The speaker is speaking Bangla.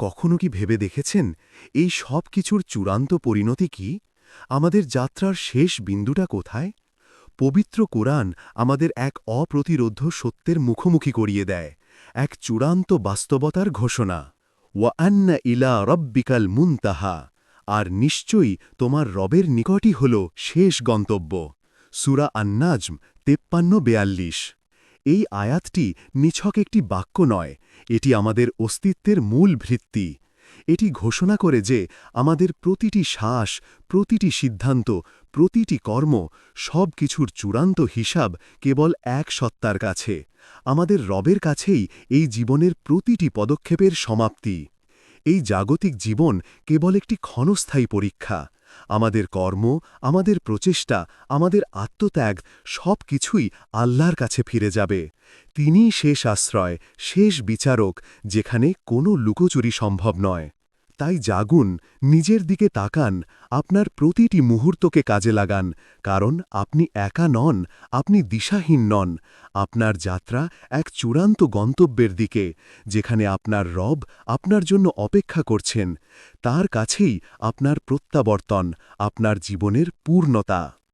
কখনো কি ভেবে দেখেছেন, এই সব কিছুর চূড়ান্ত পরিণতি কি? আমাদের যাত্রার শেষ বিন্দুটা কোথায়? পবিত্র কোরআন আমাদের এক অপ্রতিরোধ্য সত্যের মুখোমুখি করিয়ে দেয়, এক চূড়ান্ত বাস্তবতার ঘোষণা। ওয়ান্না ইলা রব্বিকাল মুনতাহা, আর নিশ্চয়ই তোমার রবের নিকটই হল শেষ গন্তব্য। সুরা আন্নাজম, তেপ্পান্ন, বেয়াল্লিশ। এই আয়াতটি নিছক একটি বাক্য নয়, এটি আমাদের অস্তিত্বের মূল ভিত্তি। এটি ঘোষণা করে যে আমাদের প্রতিটি শ্বাস, প্রতিটি সিদ্ধান্ত, প্রতিটি কর্ম সব কিছুর চূড়ান্ত হিসাব কেবল এক সত্তার কাছে। আমাদের রবের কাছেই এই জীবনের প্রতিটি পদক্ষেপের সমাপ্তি। এই জাগতিক জীবন কেবল একটি ক্ষণস্থায়ী পরীক্ষা। আমাদের কর্ম, আমাদের প্রচেষ্টা, আমাদের আত্মত্যাগ সব কিছুই আল্লাহর কাছে ফিরে যাবে। তিনি শেষ আশ্রয়, শেষ বিচারক, যেখানে কোনো লুকোচুরি সম্ভব নয়। তাই জাগুন, নিজের দিকে তাকান, আপনার প্রতিটি মুহূর্তকে কাজে লাগান, কারণ আপনি একা নন, আপনি দিশাহীন নন। আপনার যাত্রা এক চূড়ান্ত গন্তব্যের দিকে, যেখানে আপনার রব আপনার জন্য অপেক্ষা করছেন। তার কাছেই আপনার প্রত্যাবর্তন, আপনার জীবনের পূর্ণতা।